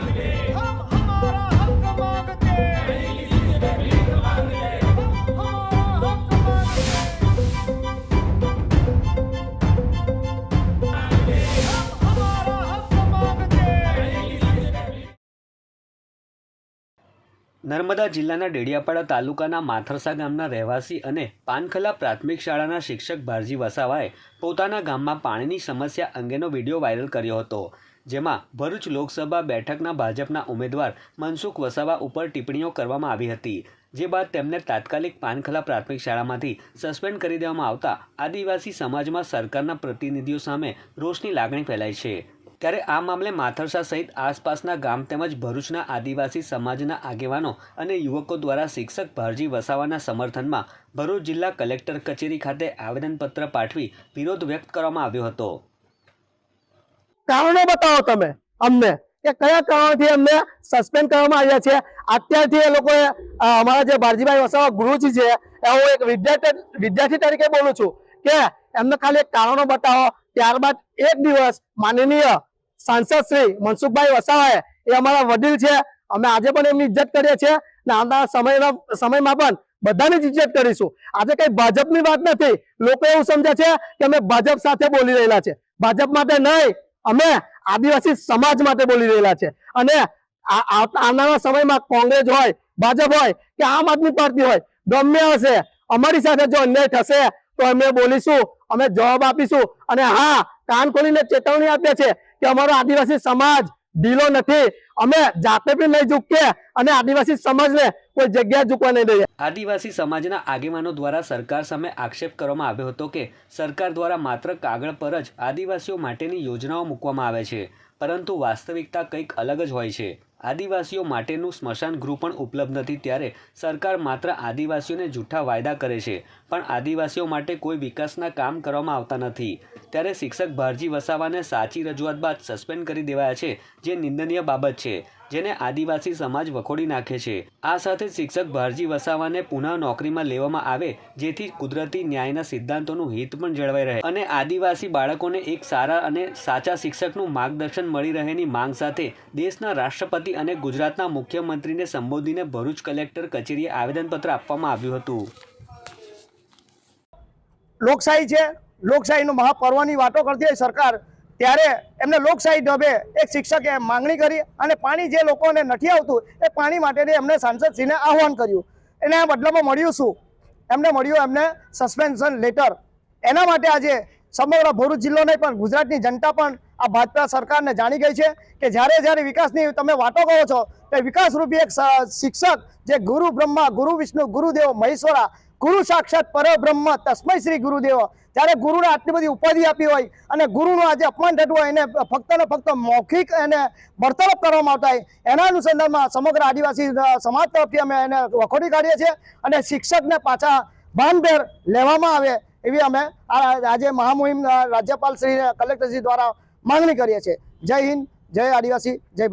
Happy Narmada જિલ્લાના ડેડિયાપાડા તાલુકાના માથરસા ગામના રહેવાસી અને પાનખલા પ્રાથમિક શાળાના શિક્ષક ભારજી વસાવાએ પોતાના ગામમાં પાણીની સમસ્યા અંગેનો વીડિયો વાયરલ કર્યો હતો, જેમાં ભરૂચ લોકસભા બેઠકના ભાજપના ઉમેદવાર મનસુખ વસાવા ઉપર ટિપ્પણીઓ કરવામાં આવી હતી, જે બાદ તેમને તાત્કાલિક પાનખલા પ્રાથમિક શાળામાંથી સસ્પેન્ડ કરી દેવામાં આવતા આદિવાસી સમાજમાં સરકારના પ્રતિનિધિઓ સામે રોષની લાગણી ફેલાઈ છે. ત્યારે આ મામલે માથરસા સહિત આસપાસના ગામ તેમજ ભરૂચના આદિવાસી સમાજના આગેવાનો અને યુવકો દ્વારા શિક્ષક ભારજી વસાવાના સમર્થનમાં ભરૂચ જિલ્લા કલેક્ટર કચેરી ખાતે આવેદનપત્ર પાઠવી વિરોધ વ્યક્ત કરવામાં આવ્યો હતો. કારણો બતાવો તમે અમને. કે કયા કારણોથી અમને સસ્પેન્ડ કરવામાં આવ્યા છે? અત્યારથી એ લોકોએ અમારા જે ભારજીભાઈ વસાવા ગુરુજી છે હું એક વિદ્યાર્થી વિદ્યાર્થી તરીકે બોલું છું કે એમને ખાલી કારણો બતાવો. ત્યારબાદ એક દિવસ માનનીય સાંસદ શ્રી મનસુખભાઈ વસાવાએ એ અમારા વડીલ છે. અમે આજે પણ એમની ઇજ્જત કરીએ છીએ અને આવનારા સમયમાં સમયમાં પણ બધાની જ ઇજ્જત કરીશું. આજે કઈ ભાજપની વાત નથી. લોકો એવું સમજે છે કે અમે ભાજપ સાથે બોલી રહેલા છે. ભાજપ માટે નહીં, અમે આદિવાસી સમાજ માટે બોલી રહેલા છે. અને આવનારા સમયમાં કોંગ્રેસ હોય, ભાજપ હોય કે આમ આદમી પાર્ટી હોય, ગમે હશે, અમારી સાથે જો અન્યાય થશે, તો અમે બોલીશું, અમે જવાબ આપીશું અને હા, કાન ખોલીને ચેતવણી આપીએ છે કે અમારો આદિવાસી સમાજ ઢીલો નથી. અમે જાતે પણ નહીં ઝૂકીએ અને આદિવાસી સમાજને કોઈ જગ્યા ઝૂકવા નહીં દઈએ. આદિવાસી સમાજના આગેવાનો દ્વારા સરકાર સામે આક્ષેપ કરવામાં આવ્યો હતો કે સરકાર દ્વારા માત્ર કાગળ પર જ આદિવાસીઓ માટેની યોજનાઓ મૂકવામાં આવે છે, પરંતુ વાસ્તવિકતા કંઈક અલગ જ હોય છે. આદિવાસીઓ માટેનું સ્મશાન ગૃહ પણ ઉપલબ્ધ નથી ત્યારે સરકાર માત્ર આદિવાસીઓને જૂઠા વાયદા કરે છે, પણ આદિવાસીઓ માટે કોઈ વિકાસના કામ કરવામાં આવતા નથી. ત્યારે શિક્ષક ભારજી વસાવાને સાચી રજૂઆત બાદ સસ્પેન્ડ કરી દેવાયા છે, જે નિંદનીય બાબત છે, જેને આદિવાસી સમાજ વખોડી નાખે છે. આ સાથે શિક્ષક ભારજી વસાવાને પુનઃ નોકરીમાં લેવામાં આવે, જેથી કુદરતી ન્યાયના સિદ્ધાંતોનું હિત પણ જળવાઈ રહે. અને આદિવાસી બાળકોને એક સારા અને સાચા શિક્ષકનું માર્ગદર્શન મળી રહેની માંગ સાથે દેશના રાષ્ટ્રપતિ અને ગુજરાતના મુખ્યમંત્રીને સંબોધીને ભરૂચ કલેક્ટર કચેરીએ આવેદનપત્ર આપવામાં આવ્યું હતું. લોકશાહી છે. લોકશાહીનો મહાપર્વની વાતો કરતી હોય સરકાર, ત્યારે એમને લોકશાહી ઢબે એક શિક્ષકે માંગણી કરી અને પાણી જે લોકોને નથી આવતું, એ પાણી માટેની એમને સાંસદશ્રીને આહવાન કર્યું. એને બદલામાં મળ્યું શું? એમને મળ્યું એમને સસ્પેન્શન લેટર એના માટે આજે સમગ્ર ભરૂચ જિલ્લો નહીં પણ ગુજરાતની જનતા પણ આ ભાજપા સરકારને જાણી ગઈ છે કે જ્યારે જ્યારે વિકાસની તમે વાતો કહો છો તે વિકાસરૂપી એક શિક્ષક જે ગુરુ બ્રહ્મા, ગુરુ વિષ્ણુ, ગુરુદેવ, મહેશ્વરા, ગુરુ સાક્ષાત પરબ્રહ્મ, તસ્મય શ્રી ગુરુદેવ, જ્યારે ગુરુને આટલી બધી ઉપાધિ આપી હોય અને ગુરુનું આજે અપમાન થતું હોય, એને ફક્ત ને ફક્ત મૌખિક એને બરતરફ કરવામાં આવતા હોય, એના અનુસંધાનમાં સમગ્ર આદિવાસી સમાજ તરફથી અમે એને વખોડી કાઢીએ છીએ અને શિક્ષકને પાછા ભાનભેર લેવામાં આવે એવી અમે આજે મહામુહિમ રાજ્યપાલ શ્રી કલેક્ટરશ્રી દ્વારા માંગણી કરીએ છીએ જય હિન્દ જય આદિવાસી જય.